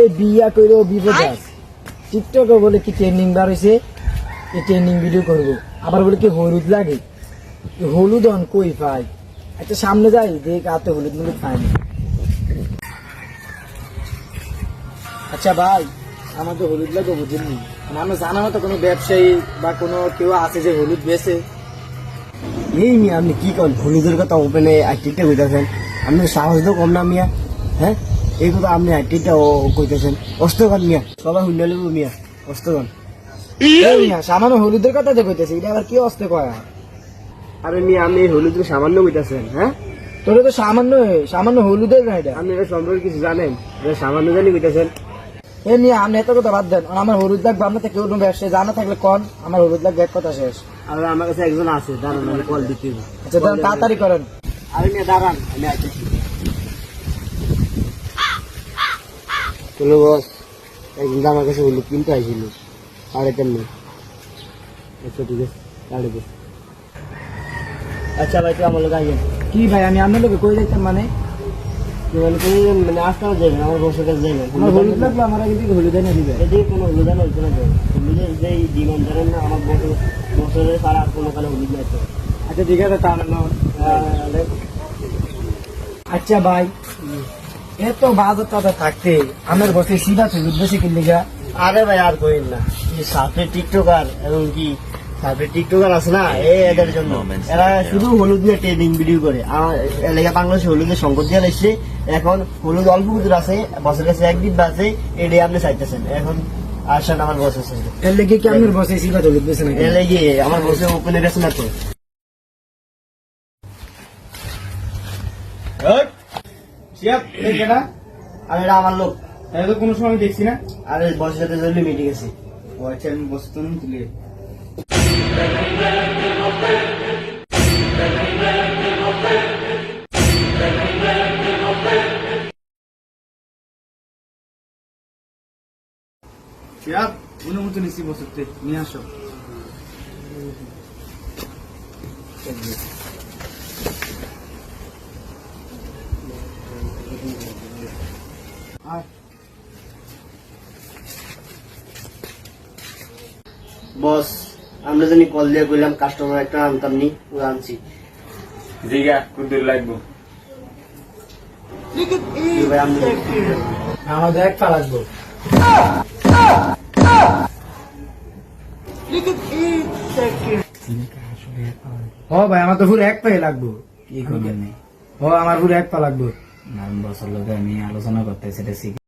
এই বিয়া কইরেও বিপদ আছে টিকটকে বলে কি ট্রেন্ডিং বার হয়েছে এই ট্রেন্ডিং ভিডিও করব। আবার বলে কি হলুদ লাগে? হলুদ অন কই পাই? একটা সামনে যাই দেখ হাতে হলুদ মলুদ পাই আচ্ছা ভাই আমার তো হলুদ লাগে বুঝেননি মানুষ জানা মতো কোনো ব্যবসায়ী বা কোনো কেউ আছে যে হলুদ বেছে এই মিয়া আপনি কি করেন হলুদের কথা ওপেনে আইটিটা কইতেছেন। আপনি সাহস তো কম না মিয়া হ্যাঁ? এই কথা আপনি আইটিটা কইতেছেন অস্তগণ মিয়া সবাই হুন্ডা লিব মিয়া অস্তগণ এই সামান্য হলুদের কথা যে কইতেছে এটা আবার কি অস্তে কয়? আরে মিয়া আপনি হলুদ সামান্য কইতেছেন হ্যাঁ? তোরে তো সামান্য সামান্য হলুদের না এটা? আপনি এটা সম্পর্কে কিছু জানেন? সামান্য জানি কইতেছেন। এ নিয়ে আপনি এত কথা বাদ দেন আমার হলুদ লাগবে আপনার থেকে কোনো ব্যবসায় জানা থাকলে কন আমার হলুদ লাগবে এক কথা শেষ। আর আমার কাছে একজন আছে দাঁড়ান আমি কল দিতে আচ্ছা তাড়াতাড়ি করেন। আরে মিয়া দাঁড়ান আমি আইতেছি। চলো বস একদিন আমার কাছে হলুদ কিনতে আসছিল সাড়ে তেমনি আচ্ছা ঠিক আছে সাড়ে দে। আচ্ছা ভাই তুই আমার লোক কি ভাই আমি আপনার লোকে কই যাইতাম মানে? মানে তুই মানে আসতে যাবেন আমার বসে কাছে যাবেন আমার হলুদ লাগবে আমার আগে থেকে হলুদ এনে দিবে। এদিকে কোনো হলুদ আনা হচ্ছে না তো হলুদের যে ডিমান্ড জানেন না আমার বছর বছরে সারা কোনো কালে হলুদ নাই তো। আচ্ছা ঠিক আছে তা না আচ্ছা ভাই। এত বাজার টাজার থাকতে। আমার বসে সিধা হলুদ বেশি কিনলে গা আরে ভাই আর কইন না। এই সাথে টিকটকার এবং কি সাথে টিকটকার আছে না এই এদের জন্য। এরা শুধু হলুদ নিয়ে ট্রেডিং ভিডিও করে। আমার এলাকা বাংলাদেশে হলুদের সংকট দিয়ে এসছে। এখন হলুদ অল্প কিছু আছে বছরের কাছে এক ডিব্বা আছে এটাই আপনি চাইতেছেন। এখন আসেন আমার বস এর লেগে কি আমার বসে সিধা হলুদ বেশি নাকি? এলে গিয়ে আমার বসে ওপেনে গেছে না তো। আর এটা আমার লোক। এটা তো কোনো সময় দেখছি না। আরে বসের সাথে জরুরি মিটিং আছে। ও আচ্ছা আমি বসে তো তুলে। অনুমতি নিচ্ছি বসতে নিয়ে আসো। বস আমরা জানি কল দিয়ে বললাম কাস্টমার একটা আনতাম নি ও আনছি। জিগা কুদুর লাগবো। আমাদের এক পা লাগবো ও ভাই আমার তো পুরো এক পাই লাগবো। কি করবেন? ও আমার পুরো এক পা লাগবো। বছর লোকে আমি আলোচনা করতে সেটা শিখে